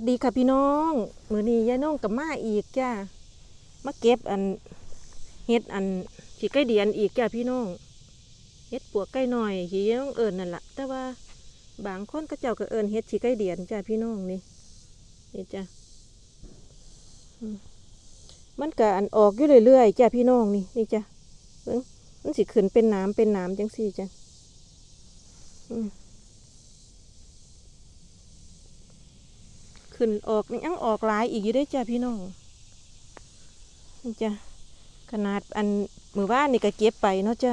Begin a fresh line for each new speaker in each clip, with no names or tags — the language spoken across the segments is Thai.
วัสดีค่ะพี่น้อง มือนี้ยายน้องกับมาอีกจ้ามาเก็บอันเฮ็ดอันขีไก่เดียนอีกจ้าพี่น้องเฮ็ดปวกไก่หน่อยขียายน้องเอิญนั่นแหละแต่ว่าบางคนก็เจ้าก็เอิญเฮ็ดขีไก่เดียนจ้าพี่น้องนี่นี่จ้ามันก็อันออกอยู่เรื่อยๆจ้าพี่น้องนี่นี่จ้ามันสิขึ้นเป็นน้ำเป็นน้ำจังสี่จ้าอืม ขึ้นออกนี่ยังออกหลายอีกอยู่ได้อจ้าพี่น้องนี่จ้ะขนาดอันมือว่านนี่ก็เก็บไปเนาะจ้า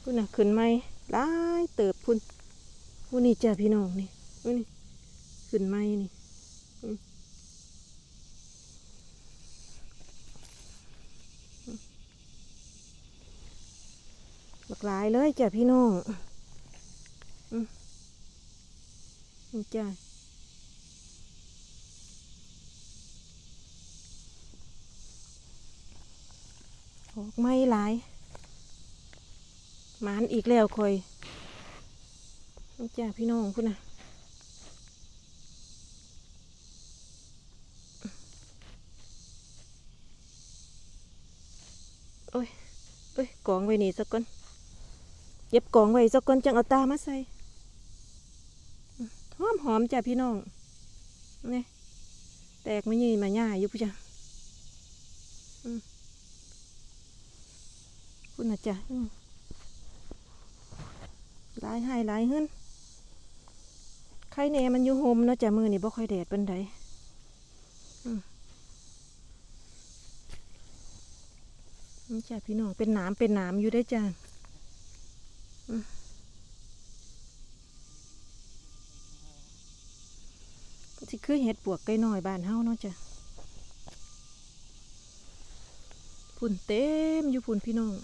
พุ่นน่ะขึ้นไหมหลายเติบพุ่นพุ่นนี่จ้าพี่น้องนี่พุ่นนี่ขึ้นไหมนี่อืมบักหลายเลยจ้าพี่น้อง นี่จ้าออกไม่หลายหมานอีกแล้วคอยนี่จ้าพี่น้องพุ่นนะโอ้ยโอ้ยกองไว้นี่สักก่อนเย็บกองไว้สักก่อนจังเอาตามาใส่ หอมหอมจ้ะพี่น้องนี่แตกไม่ยืนมาหญ้าอยู่พุจ้ะคุณนะจ้ะอืมหลายให้หลายขึ้นไข่แหน่มันอยู่โฮมเนาะจ้ะมือนี่บ่ค่อยแดดเป็นไดอืมนี่จ้ะพี่น้องเป็นหนามเป็นหนามอยู่ได้จ้ะ สิ คือเห็ดปวกไก่น้อยบ้านเฮาเนาะจ้ะพุ่นเต็มอยู่พุ่นพี่น้อง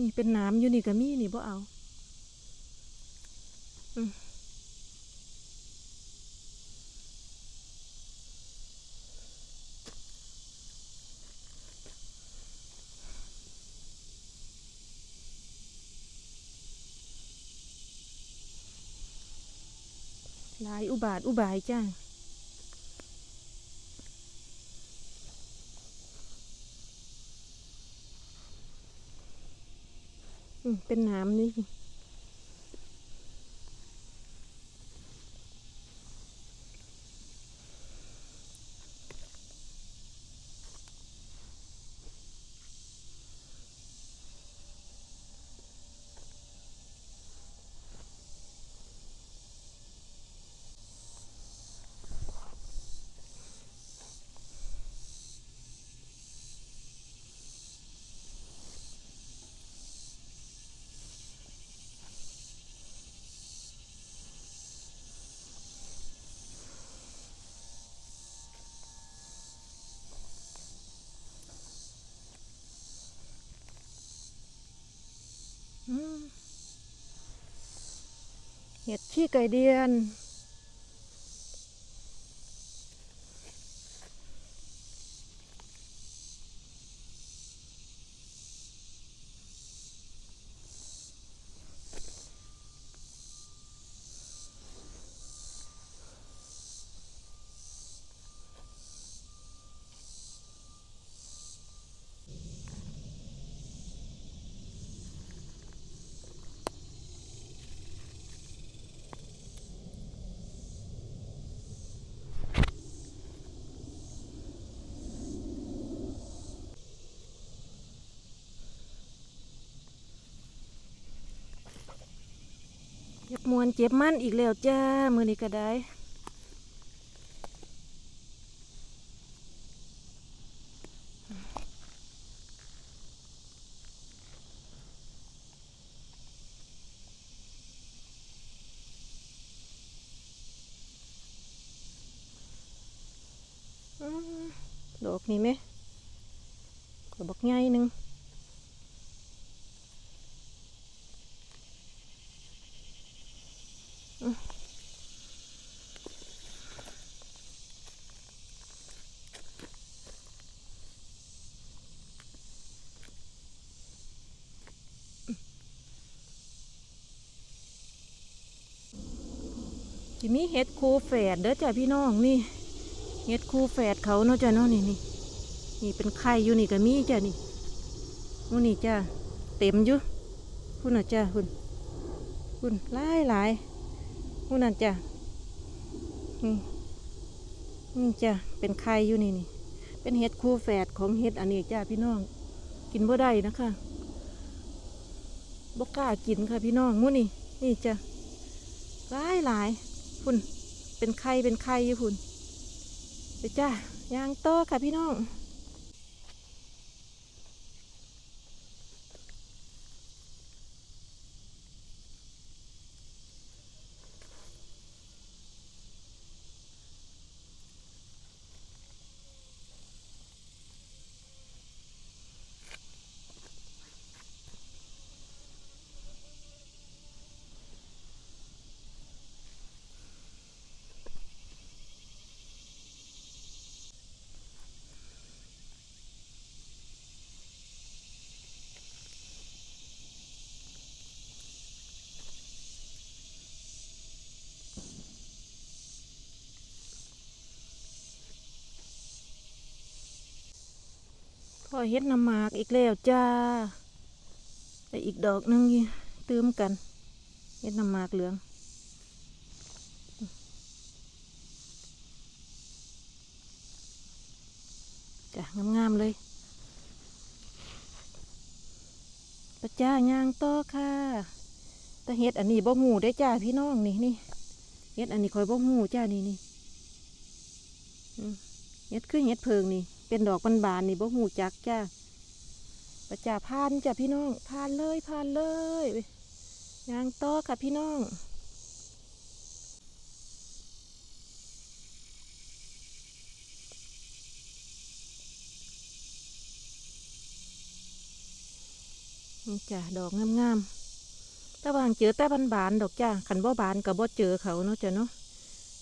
นี่เป็นน้ำอยู่นี่ก็มีนี่บ่เอา อืม หลายอุบาทอุบายจ้าเป็นน้ำนี่ เห็ดขี้ไก่เดียน มวนเจ็บมันอีกแล้วจ้า มือนี้ก็ได้ อืมดอกนี่ไหมก็บักใหญ่หนึ่ง ที่มีเห็ดคูแฝดเด้อจ้ะพี่น้องนี่เห็ดคูแฝดเขาเนาะจ้ะเนาะนี่นี่นี่เป็นไข่อยู่นี่ก็มีจ้ะนี่นู่นนี่จ้ะเต็มอยู่พุ่นน่ะจ้ะพุ่นพุ่นหลายหลายพุ่นน่ะจ้ะนี่นี่จ้ะเป็นไข่อยู่นี่นี่เป็นเห็ดคูแฝดของเห็ดอันนี้จ้ะพี่น้อง กินบ่ได้นะคะบ่กล้ากินค่ะพี่น้องมู่นี่นี่จ้ะหลายหลาย พุ่นเป็นไข่เป็นไข่อยู่พุ่นไปจ้าย่างโตค่ะพี่น้อง เฮ็ดน้ำหมากอีกแล้วจ้าแต่อีกดอกนึงเติมกันเฮ็ดน้ำหมากเหลืองจ้ะงามๆเลยปะจ้าย่างต่อค่ะแต่เฮ็ดอันนี้บ่หูได้จ้าพี่น้องนี่นี่เฮ็ดอันนี้คอยบ่หูจ้านี่นี่เฮ็ดคือเฮ็ดเพิงนี่ เป็นดอกบานๆนี่บ่หูจักจ้าปะจ้าพานจ้าพี่น้องพานเลยพานเลยย่างต่อค่ะพี่น้องนี่จ้ะดอกงามๆต่บางเจอแต่บานๆดอกจ้าขันบ่บานกับบ่เจอเขาเนาะจ้ะเนาะ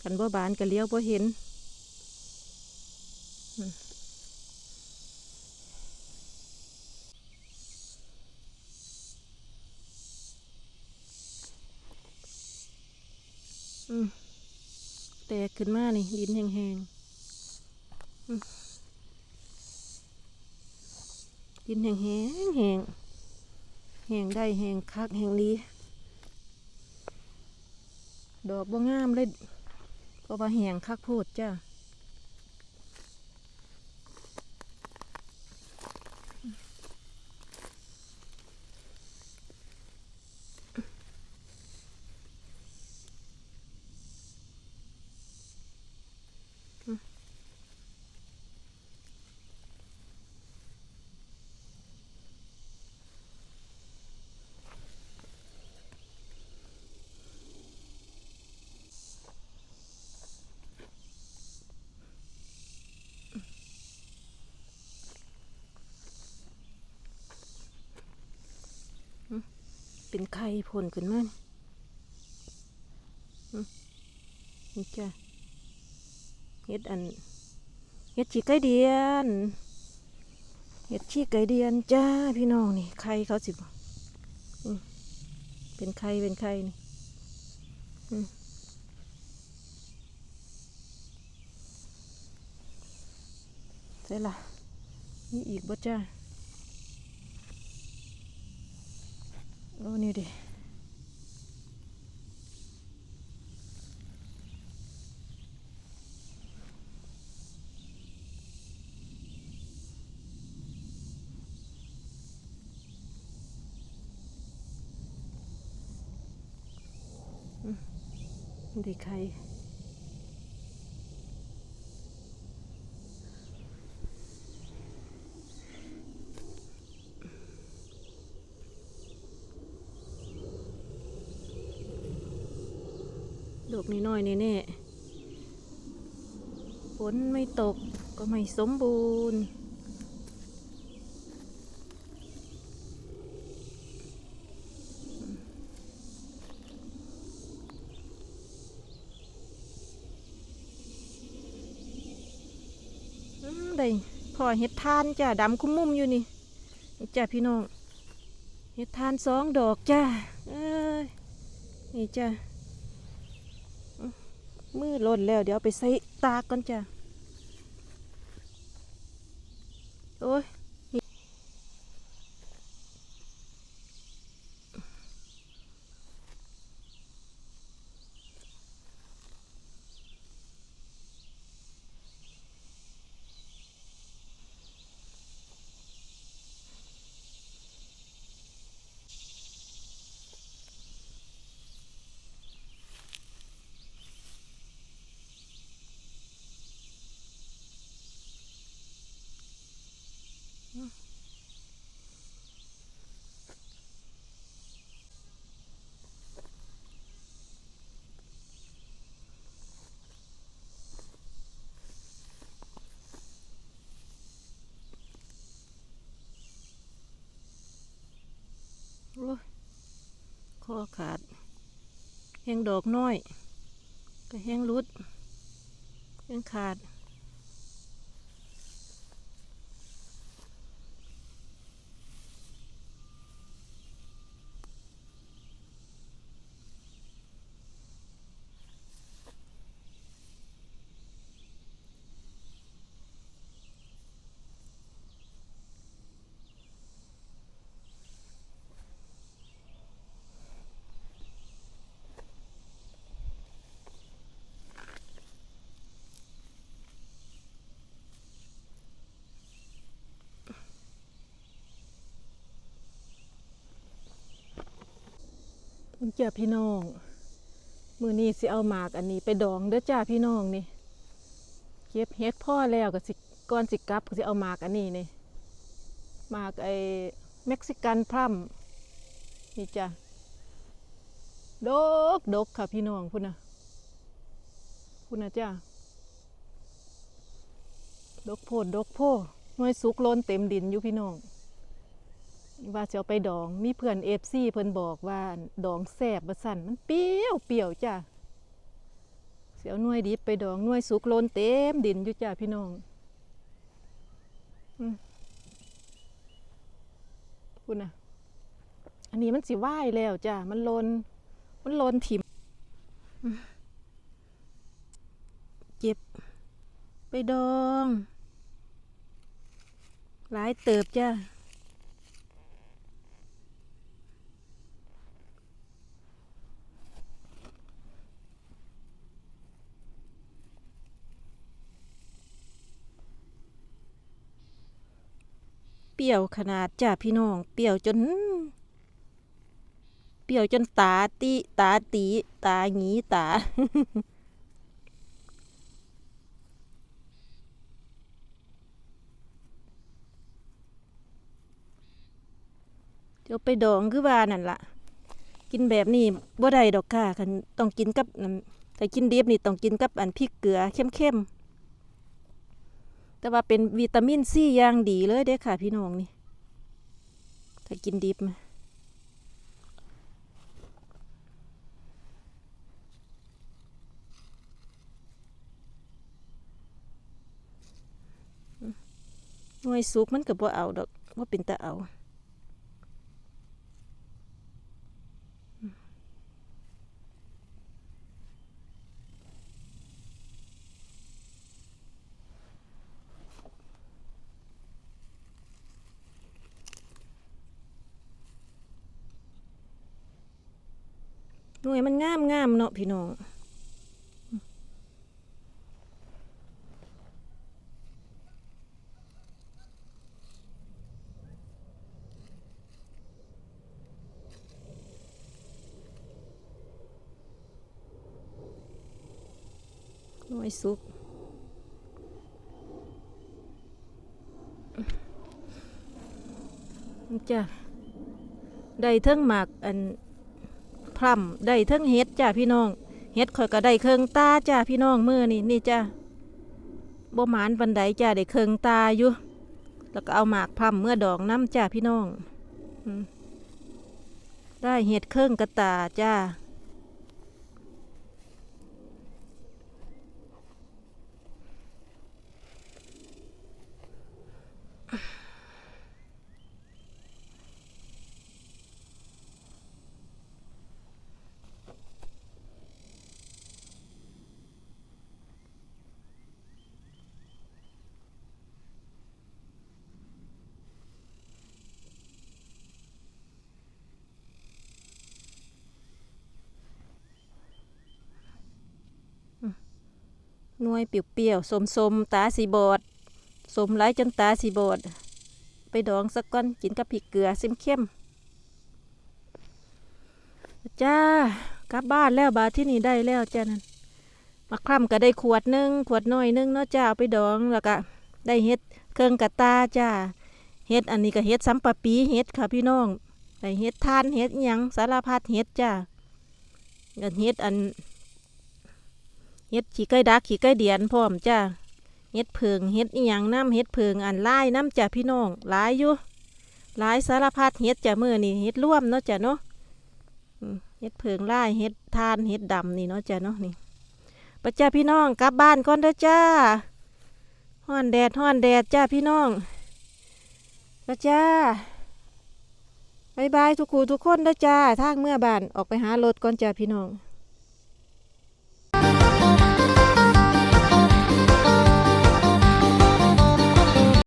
ขันบ่บานก็เลี้ยวบ่เห็นอืมอืมแตกขึ้นมานี่ดินแห้งๆดินแห้งๆแห้งแหงได้แหงคักแหงดีดอกบ่งามเลยเพราะว่าแหงคักโพดจ้า เป็นไข่ผลขึ้นมานี่อืมนี่จ้าเฮ็ดอันเฮ็ดชีไก่เดียนเฮ็ดชีไก่เดียนจ้าพี่น้องนี่ไข่เขาสิบเป็นไข่เป็นไข่นี่ใช่ละนี่อีกบ่จ้า โอ้นี่ดิดีใคร น้อยแน่ๆฝนไม่ตกก็ไม่สมบูรณ์ได้พอเห็ดทานจ้ะดำคุ้มมุมอยู่นี่จ้ะพี่น้องเห็ดทานสองดอกจ้ะเอ้ยนี่จ้ะ มือล่นแล้ว เดี๋ยวไปใส่ตาก่อนจ้ะ โอ้ย โอ้ย คอขาด แห้งดอกน้อย ก็แห้งรุดแห้งขาด มึงเจ้าพี่น้อง มือนี้สิเอาหมากอันนี้ไปดองเด้อจ้าพี่น้องนี่ เก็บเฮ็ดพ่อแล้วก็สิก่อนสิกลับก็สิเอาหมากอันนี้นี่หมากไอ้เม็กซิกันพรัมนี่จ้ะดกดกค่ะพี่น้องพุ่นนะพุ่นนะจ้าดกโพดดกโพหน่วยสุกโลนเต็มดินอยู่พี่น้อง ว่าจะเอาไปดอง มีเพื่อนเอฟซีเพิ่นบอกว่าดองแซ่บบ่สั่นมันเปรี้ยวเปรี้ยวจ้ะเสียวน่วยดิบไปดองน่วยสุกโลนเต็มดินอยู่จ้ะพี่น้องอืมคุณน่ะอันนี้มันสิว่ายแล้วจ้ะมันโลน มันโลนถิ่มอืมเจ็บ ไปดอง หลายเติบจ้ะ รี้ยวขนาดจ้าพี่น้อง เปรี้ยวจน เปรี้ยวจนตาตีตาตี ตาหงีตา เดี๋ยวไปดองคือว่านั่นละกินแบบนี้บ่ได้ดอกค่ะคันต้องกินกับน้ำแต่กินดิบนี่ต้องกินกับอันพริกเกลือเข้มๆ แต่ว่าเป็นวิตามินซีอย่างดีเลยเด้อค่ะ พี่น้องนี่ ถ้ากินดิบมาหน่วยสุกมันก็บ่เอาดอกว่าเป็นตะเอา น่วยมันงามงามเนาะพี่น้องหน่วยสุกจ้ะได้เทิงหมากอัน คล่ำได้เทั้งเฮ็ดจ้าพี่น้อง เฮ็ดข่อยก็ได้เครื่องตาจ้าพี่น้องมือนี่นี่จ้าบ่หมานปันไดจ้าได้เครื่องตาอยู่ แล้วก็เอาหมากพร่ำเมื่อดองน้ำจ้าพี่น้อง ได้เฮ็ดเครื่องกระตาจ้า วยๆเปรี้ยวๆสมๆตาสีบอดสมหลจนตาสีบอด ไปดองสักก้อนกินกับพริกเกลือซิมเข้มจ้ากลับบ้านแล้วบาที่นี่ได้แล้วจ้านั่นมาคล่ำก็ได้ขวดหนึงขวดน้อยหนึงเนาะจ้าเอาไปดองแล้วก็ได้เฮ็ดเครื่องกระตาจ้าเฮ็ดอันนี้ก็เฮ็ดซ้ำปะปีเฮ็ดค่ะพี่น้องได้เฮ็ดทานเฮ็ดหยังสารพัดเฮ็ดจ้าก็เฮ็ดอัน เฮ็ดขี้ไก่ดักขี้ไก่เดียนพร้อมจ้าเฮ็ดเพิงเฮ็ดอีหยังน้ำเฮ็ดเพิงอันไล่น้ำจ้ะพี่น้องหลายอยู่หลายสารพัดเฮ็ดจ้ะมื้อนี่เฮ็ดร่วมเนาะจ้ะเนาะเฮ็ดเพิงไล่เฮ็ดทานเฮ็ดดำนี่เนาะจ้ะเนาะนี่ประจ้าพี่น้องกลับบ้านก่อนเด้อจ้าฮ้อนแดดฮ้อนแดดจ้าพี่น้องประจ้าบายบายทุกคู่ทุกคนเด้อจ้าทางเมื่อบ้านออกไปหารถก่อนจ้าพี่น้อง